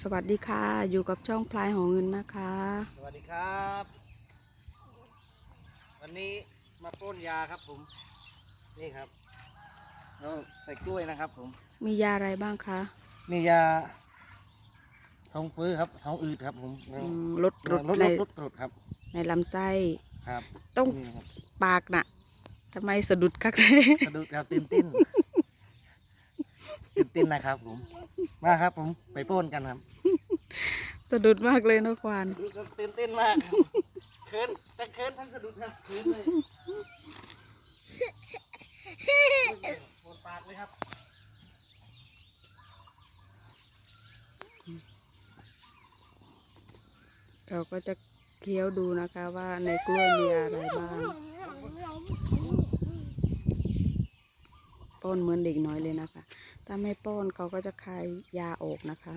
สวัสดีค่ะ อยู่กับช่องพลายหอเงินนะคะ สวัสดีครับ วันนี้มาปล้นยาครับผม นี่ครับเราใส่กล้วยนะครับผม มียาอะไรบ้างคะมียาท้องฟื้อครับท้องอืดครับผมอืมลดรดลดในลดลดกรดครับ ในลำไส้ครับต้องนี่ครับปากน่ะทำไมสะดุดกักกระดูกครับติ้นติ้น ติ้นติ้นนะครับผม มาครับผมไปปล้นกันครับสะดุดมากเลยนะควานดูครับตื่นเต้นมากครับเคินแต่เคินทั้งสะดุดครับเคินเลยปวดปากเลยครับเราก็จะเคี้ยวดูนะคะว่าในกล้วยมีอะไรบ้าง ป้อนเหมือนเด็กน้อยเลยนะคะ ถ้าไม่ป้อนเขาก็จะคายยาออกนะคะ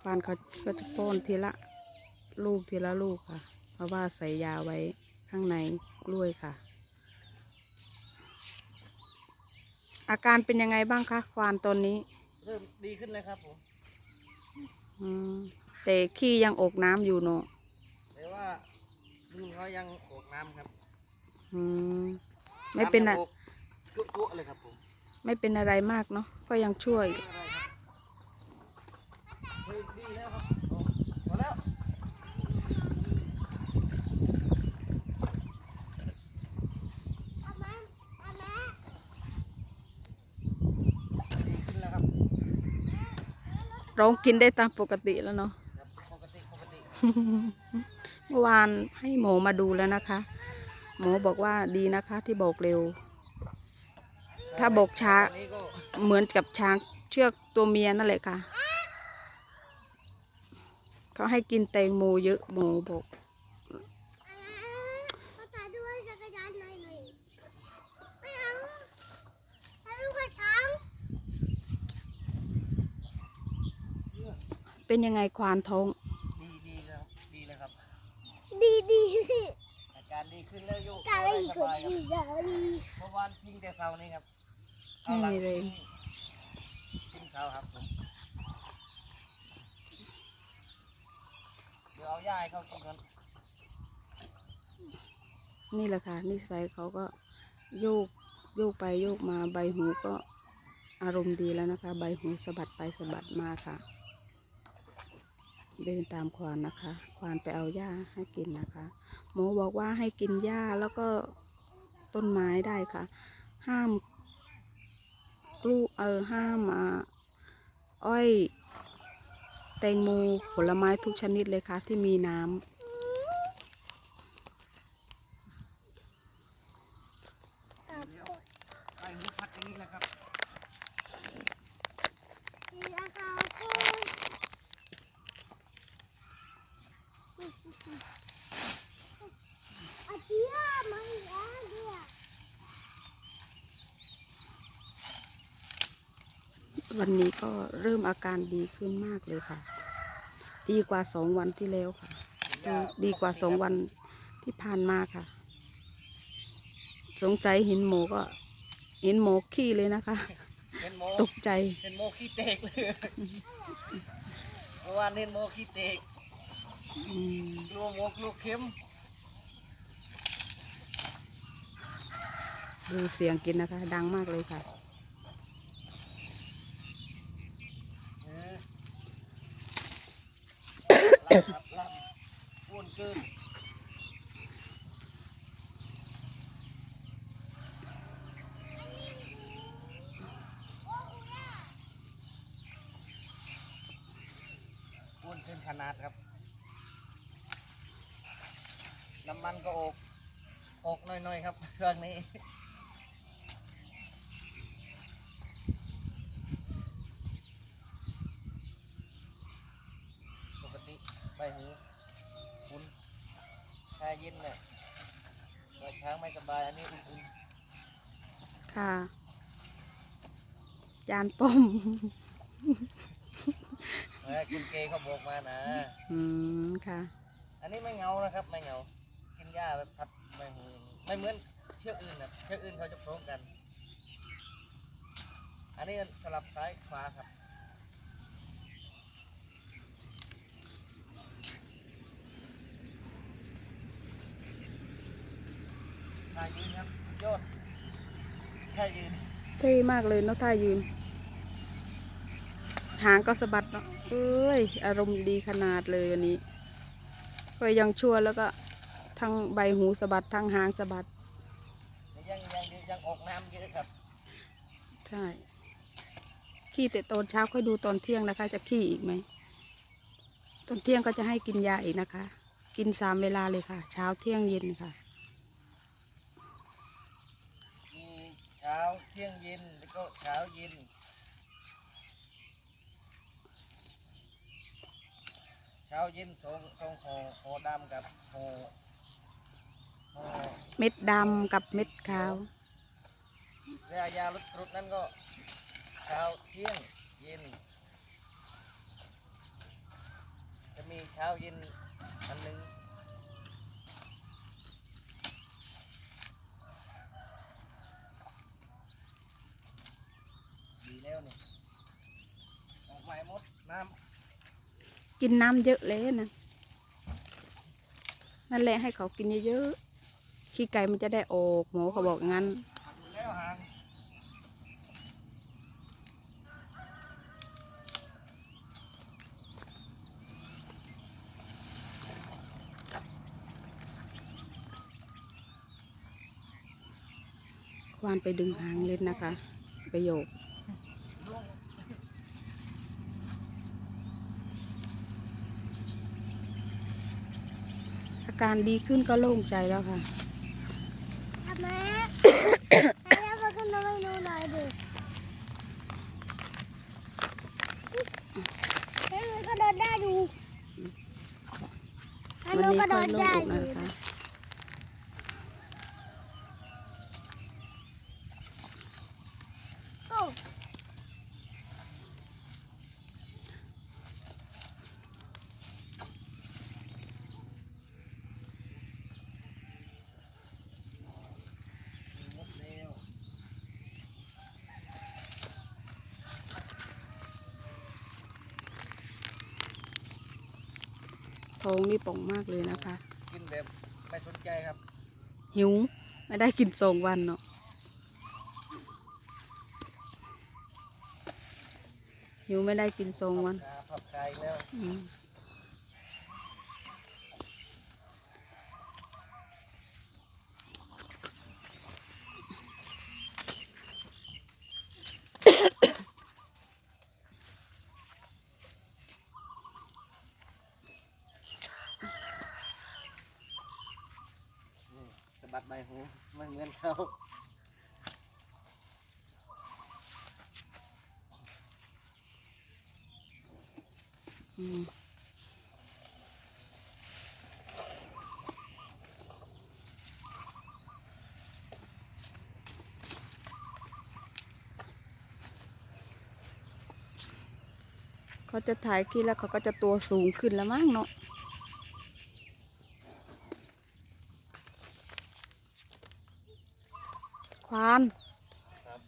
ควานเขาก็จะป้อนทีละลูกทีละลูกค่ะ เพราะว่าใส่ยาไว้ข้างในกล้วยค่ะ อาการเป็นยังไงบ้างคะควานตอนนี้ เริ่มดีขึ้นเลยครับผมอืมแต่ขี้ยังอกน้ำอยู่เนอะแต่ว่าลุงเขายังโขกน้ำครับ อืมไม่เป็นอะำยังโขกจุ๊ๆเลยครับผมไม่เป็นอะไรมากเนาะก็ยังช่วยไม่เป็นไรครับเฮ้ยดีแล้วครับโอ้พอแล้วดีขึ้นแล้วครับร้องกินได้ตามปกติแล้วเนาะครับปกติปกติ เมื่อวานให้หมอมาดูแล้วนะคะ หมอบอกว่าดีนะคะ ที่บอกเร็ว ถ้าบอกช้าตอนนี้ก็เหมือนกับช้างเชือกตัวเมียนั่นแหละค่ะ เขาให้กินแตงโมเยอะหมอบอกเขาถ่ายด้วยจักรยานหน่อยหน่อยไม่เอาถ่ายรูปกับช้างเป็นยังไงควานท้อง ดีดีแล้วดีเลยครับ ดีดีสิ อาการ ดีขึ้นแล้วโยกกาได้ลีสก็บายคดีรับกาลีเมื่อวานพิงแต่เสานี่ครับไม่มีแรงพิงเสาครับผมเดี๋ยวเอาหญ้าให้เขากินก่อนนี่แหละค่ะนิสัยเขาก็โยกโยกไปโยกมาใบหูก็อารมณ์ดีแล้วนะคะ ใบหูสะบัดไปสะบัดมาค่ะ เดินตามควานนะคะ ควานไปเอาหญ้าให้กินนะคะ หมอบอกว่าให้กินหญ้าแล้วก็ต้นไม้ได้ค่ะ ห้ามกลูเออห้ามอ่าอ้อย แตงโมผลไม้ทุกชนิดเลยค่ะที่มีน้ำ กับคน ไอ้หูพัดอย่างนี้แหละครับ ที่ราคาคนอาเจียมาอีกแล้วเนี่ย วันนี้ก็เริ่มอาการดีขึ้นมากเลยค่ะ ดีกว่าสองวันที่แล้วค่ะ ดีดีกว่าสองวันที่ผ่านมาค่ะ สงสัยเห็นหมูก็ เห็นหมูขี้เลยนะคะเห็นโมตกใจเห็นโมขี้เตกเลยเมื่อวานเห็นโมขี้เตกอืมกลัวโมกลัวเข็มดูเสียงกินนะคะ ดังมากเลยค่ะ เออลับครับลับ อ้วนเกินอ้วนเกินขนาดครับ น้ำมันก็ออกออกน่อยๆครับเครื่องนี้ ปกติใบ หูอุ่นชาเย็นเลยตอนเช้าไม่สบายอันนี้อุ่นค่ะ จานป้อม ๆเออคุณเกเขาบอกมานะ อืม ค่ะ อันนี้ไม่เหงานะครับ ไม่เหงา กินหญ้าแบบพัดใบหูอย่างนี้ไม่เหมือนเชือกอื่นนะเชือกอื่นเขาจะพร้อมกัน อันนี้สลับซ้ายขวาครับ ท่ายืนครับ ยอดท่ายืนเท่มากเลยเนาะท่ายืน หางก็สะบัดเนาะเอ้ย อารมณ์ดีขนาดเลยวันนี้ ก็ยังชั่วแล้วก็ทั้งใบหูสะบัดทั้งหางสะบัด ยังยังยังออกน้ำเยอะครับ ใช่ ขี้แต่ตอนเช้าค่อยดูตอนเที่ยงนะคะ จะขี้อีกไหม ตอนเที่ยงก็จะให้กินยาอีกนะคะ กินสามเวลาเลยค่ะ เช้าเที่ยงเย็นค่ะ มีเช้าเที่ยงเย็นแล้วก็เช้าเย็นเช้าเย็นสองสองห่อห่อดำกับห่อห่อเม็ดดำกับเม็ดขาวเรือยาลดกรดนั่นก็เช้าเที่ยงเย็น จะมีเช้าเย็นอันหนึ่งดี แล้วนี่ออกใหม่หมดน้ำกินน้ำเยอะเลยนะนั่นแหละให้เขากินเยอะๆขี้ไก่มันจะได้ออกหมอเขาบอกงั้นแล้วหางควานไปดึงหางเล่นนะคะ ประโยค การดีขึ้นก็โล่งใจแล้วค่ะทำไมให้เราไปกันมาไม่ดูหน่อยดิเฮ้ยมันก็เดินได้ดูให้วันมันนี้ก็ค่เดิอยนโล่งได้อกดู นะคะ โอ้ หมดแล้ว ท้องนี่ป่องมากเลยนะคะ กินแบบไม่สนใจครับ หิว ไม่ได้กินสองวันเนาะหิวไม่ได้กินสองวันขาพับกายแล้ว อืม นี่สะบัดใบหูไม่เหมือนเขาอืมเขาจะถ่ายขี้แล้วเขาก็จะตัวสูงขึ้นแล้วมั้งเนาะ ควาน ครับ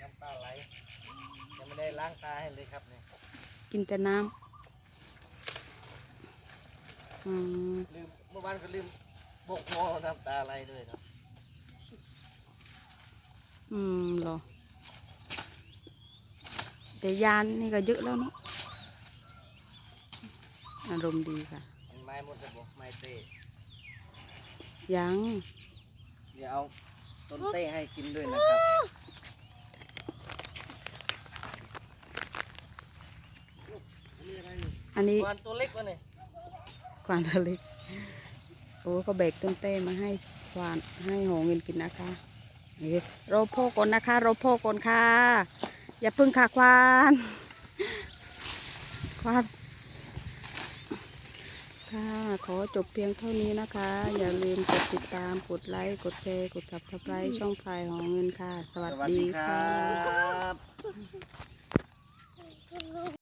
น้ำตาไหลยังไม่ได้ล้างตาให้เลยครับเนี่ย กินแต่น้ำอืมลืมเมื่อวานก็ลืมบกหม้อน้ำตาไหลด้วยเนาะอืมเหรอแต่ยานนี่ก็เยอะแล้วเนาะอารมณ์ดีค่ะมันไม้หมดเลยบอกไม้เต้ยัง เดี๋ยวเอาต้นเต้ให้กินด้วยนะครับ อันนี้วันตัวเล็กวะเนี่ยควานทะเล็กโอ้เขาแบกต้นเต้มาให้ควานให้หงเงินกินนะคะนี่รอพ่อก่อนนะคะรอพ่อก่อนค่ะ อย่าพึ่งค่ะควานควานค่ะขอจบเพียงเท่านี้นะคะ อย่าลืมกดติดตามกดไลค์กดแชร์กด subscribe ช่องพลายหองเงินค่ะ สวัสดีครค่ะับ